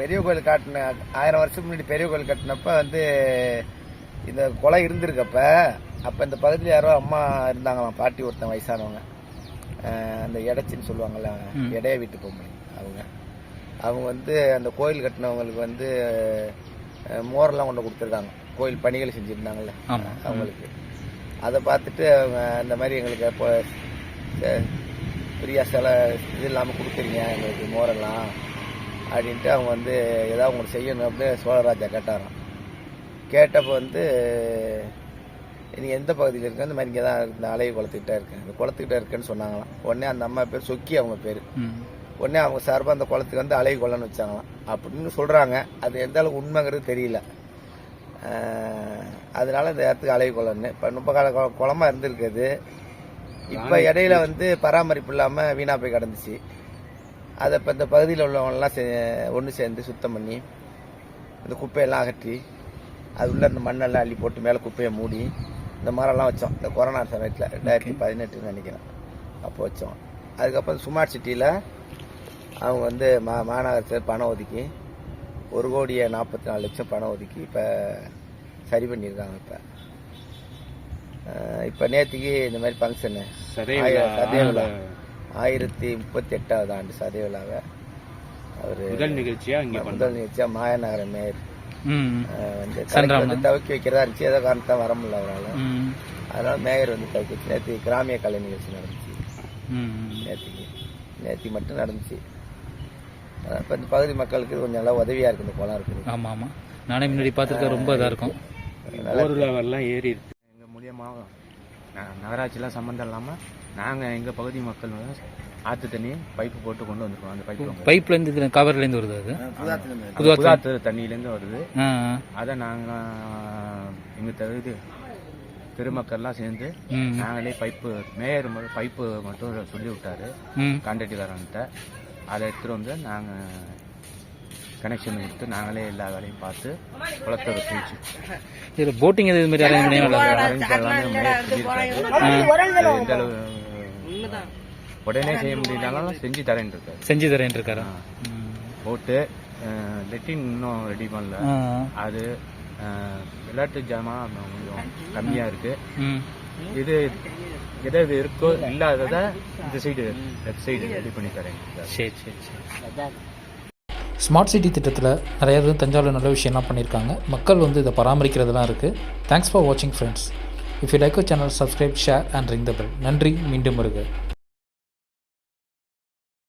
பெரிய கோயில் காட்டின ஆயிரம் வருஷத்துக்கு முன்னாடி பெரிய கோயில் கட்டினப்ப வந்து இந்த கொலை இருந்திருக்கப்ப அப்போ இந்த பகுதியில் யாரோ அம்மா இருந்தாங்களாம் பாட்டி ஒருத்தன் வயசானவங்க. அந்த எடைச்சின்னு சொல்லுவாங்கல்ல எடைய வீட்டு பொம்பளை அவங்க. அவங்க வந்து அந்த கோயில் கட்டினவங்களுக்கு வந்து மோரெல்லாம் கொண்டு கொடுத்துருக்காங்க. கோயில் பணிகள் செஞ்சுருந்தாங்கல்ல. அவங்களுக்கு. அதை பார்த்துட்டு அவங்க இந்த மாதிரி எங்களுக்கு இப்போ ஃப்ரீயாக சில இது இல்லாமல் கொடுக்குறீங்க எங்களுக்கு மோரெல்லாம். அப்படின்ட்டு அவங்க வந்து ஏதாவது உங்களுக்கு செய்யணும் அப்படின்னு சோழராஜா கேட்டாராம். கேட்டப்போ வந்து நீங்கள் எந்த பகுதியில் இருக்கு? இந்த மாதிரி இங்கே தான் இந்த அலைய குளத்துக்கிட்ட இருக்கேன். இந்த குளத்துக்கிட்ட இருக்குன்னு சொன்னாங்களாம். உடனே அந்த அம்மா பேர் சொக்கி அவங்க பேர். உடனே அவங்க சார்பாக அந்த குளத்துக்கு வந்து அலை குளம்னு வச்சாங்களாம். அப்படின்னு சொல்கிறாங்க அது எந்த அளவுக்கு உண்மைங்கிறது தெரியல. அதனால இந்த இடத்துக்கு அலை குளம்னு இப்போ ரொம்ப கால கு- குளமா இருந்திருக்குது இப்போ இடையில வந்து பராமரிப்பு இல்லாமல் வீணாக போய் கிடந்துச்சு. அதை இப்போ இந்த பகுதியில் உள்ளவங்கலாம் சே ஒன்று சேர்ந்து சுத்தம் பண்ணி இந்த குப்பையெல்லாம் அகற்றி அது உள்ள இந்த மண்ணெல்லாம் அள்ளி போட்டு மேலே குப்பையை மூடி இந்த மரம்லாம் வச்சோம். இந்த கொரோனா சமயத்தில் ரெண்டாயிரத்தி பதினெட்டுன்னு நினைக்கிறேன். அப்போ வச்சோம். அதுக்கப்புறம் ஸ்மார்ட் சிட்டியில் அவங்க வந்து மா மாநகரத்தில் பணம் ஒதுக்கி ஒரு கோடியே நாற்பத்தி நாலு லட்சம் பணம் ஒதுக்கி இப்போ சரி பண்ணியிருக்காங்க இப்போ. இப்போ நேற்றுக்கு இந்த மாதிரி ஃபங்க்ஷனு சதய சதய விழா ஆயிரத்தி முப்பத்தி எட்டாவது ஆண்டு சதய விழாவை அவர் முதல் நிகழ்ச்சியா இங்க முதல் நிகழ்ச்சியாக மாயநகர மேயர். வந்து வந்து தவிக்க வைக்கிறதா இருந்துச்சு. ஏதோ காரணத்தான் வர முடியல அவரால். ம். அதனால மேயர் வந்து தவிக்க வச்சு நேற்று கிராமிய கலை நிகழ்ச்சி நடந்துச்சு. ம். நேற்றுக்கு நேற்றுக்கு மட்டும் நடந்துச்சு. இப்போ இந்த பகுதி மக்களுக்கு கொஞ்சம் நல்லா உதவியாக இருக்குது இந்த குளம் இருக்குது ஆமாம் ஆமாம் நானே முன்னாடி பார்த்துருக்கேன் ரொம்ப இதாக இருக்கும். லெவல்லாம் ஏறி இருக்கு. எங்கள் மூலியமாக நகராட்சிலாம் சம்மந்தம் இல்லாமல் நாங்கள் எங்கள் பகுதி மக்கள் வந்து ஆற்று தண்ணி பைப்பு போட்டு கொண்டு வந்திருக்கோம். அந்த பைப்பு பைப்லேருந்து கவர்லேருந்து வருது அது? புதுவா புதாத்து தண்ணியிலேருந்து வருது. அதை நாங்கள் எங்கள் தகுதி பெருமக்கள்லாம் சேர்ந்து நாங்களே பைப்பு மேயர் பைப்பு மட்டும் சொல்லி விட்டாரு கான்ட்ராக்டுக்காரன்ட்ட. அதை எடுத்துகிட்டு வந்து நாங்கள் கனெக்ஷன் கொடுத்து நாங்களே எல்லா வேலையும் பார்த்து குளத்தை வச்சு இதில் போட்டிங் எது மாதிரி அரேஞ்ச் பண்ணி எந்த அளவு உடனே செய்ய முடியலனாலும் செஞ்சு தரேன் இருக்காரு. செஞ்சு தரேன் இருக்காரா. போட்டு லெட்டின் இன்னும் ரெடி பண்ணல. அது விளையாட்டு ஜாமான் கொஞ்சம் கம்மியாக இருக்கு. இது எது எது இருக்கோ இல்லாததை இந்த சைடு லெஃப்ட் சைடு ரெடி பண்ணி தரேன் சார் சரி சரி. ஸ்மார்ட் சிட்டி திட்டத்தில் நிறைய இது தஞ்சாவூர் நல்ல விஷயம்லாம் பண்ணியிருக்காங்க. மக்கள் வந்து இதை பராமரிக்கிறதுலாம் இருக்குது தேங்க்ஸ் ஃபார் வாட்சிங் friends if you like channel subscribe share and ring the bell நன்றி. மீண்டும் வருக.